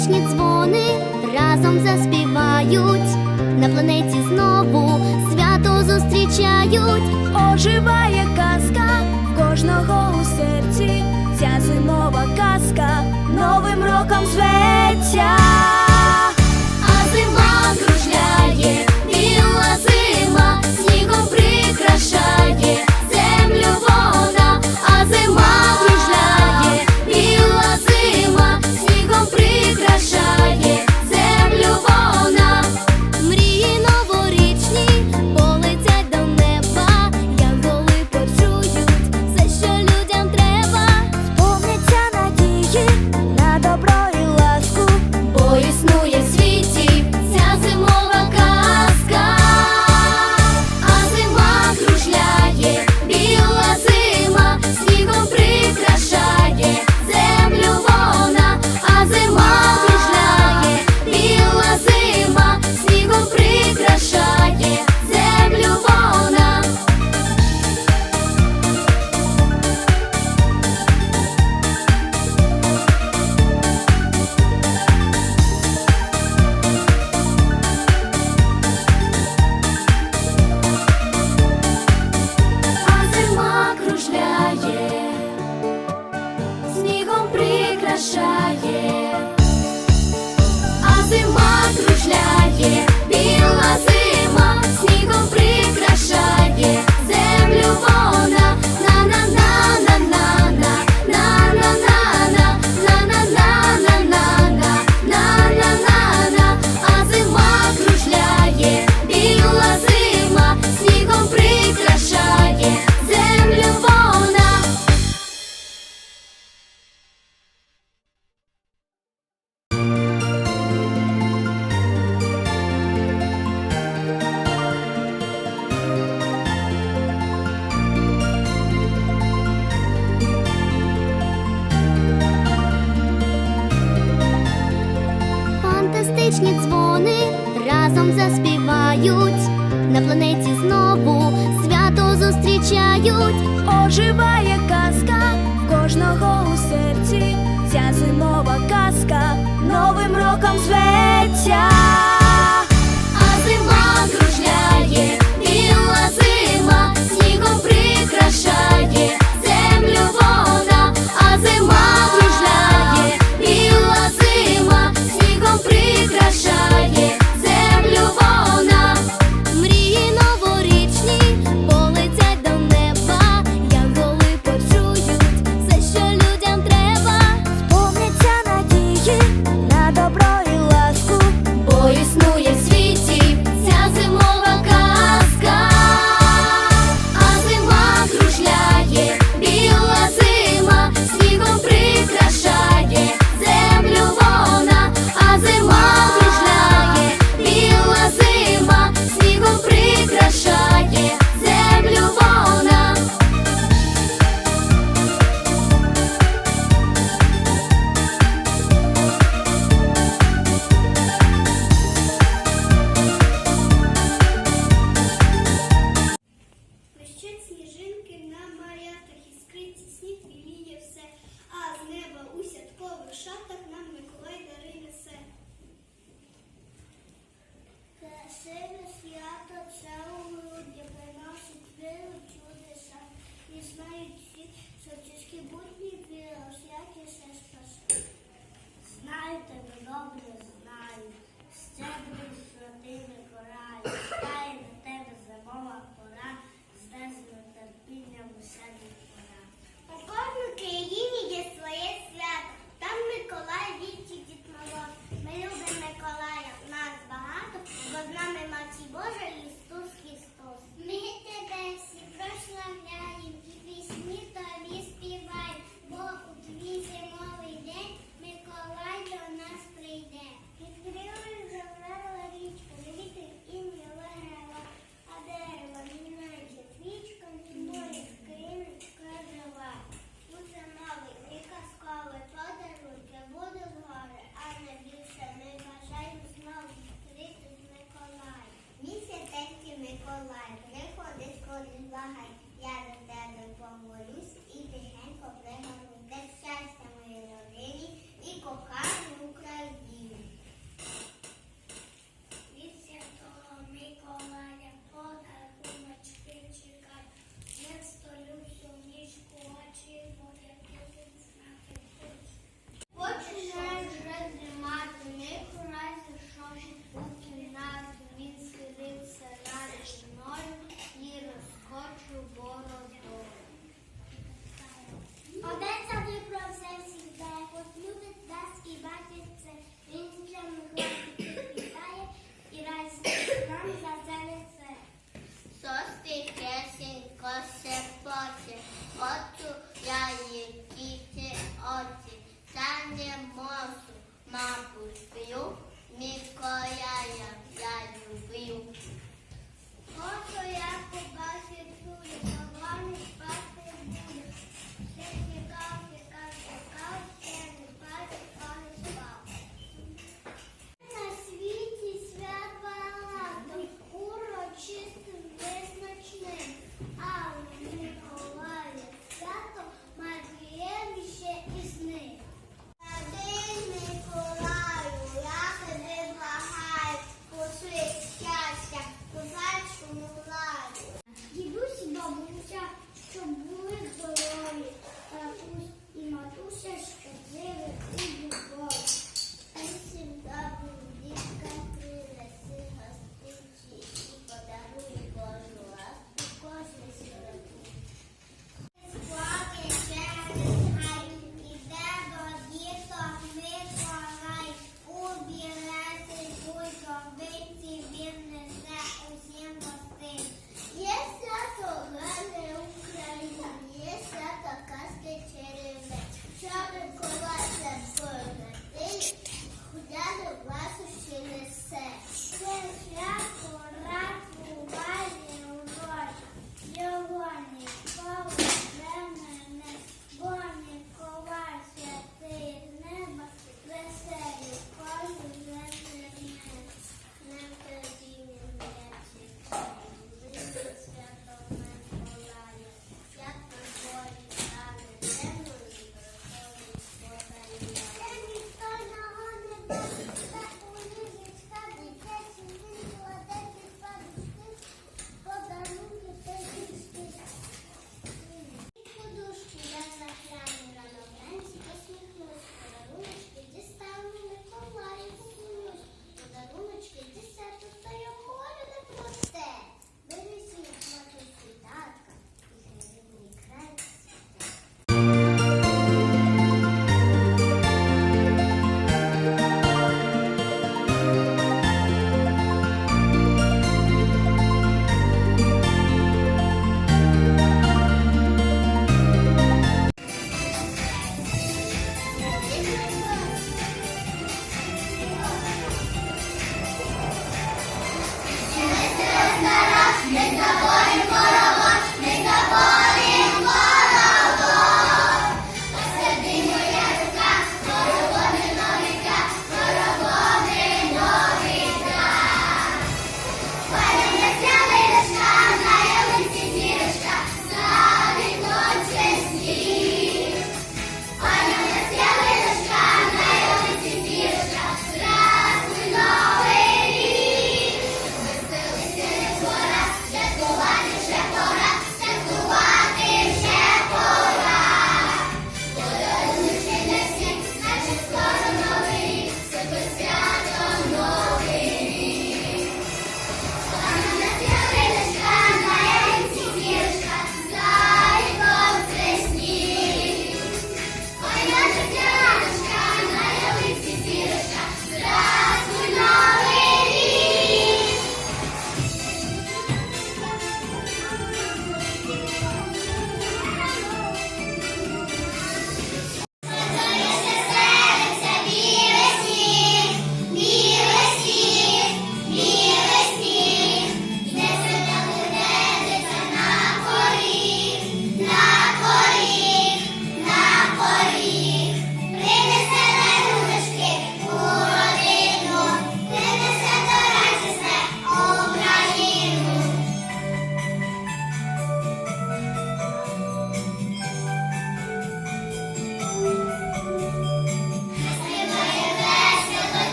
Музичні дзвони разом заспівають, на планеті знову свято зустрічають, оживає казка кожного у серці, ця зимова казка новим роком зветься. зустрічають, оживає казка, кожного у серці, ця зимова казка новим роком зветься.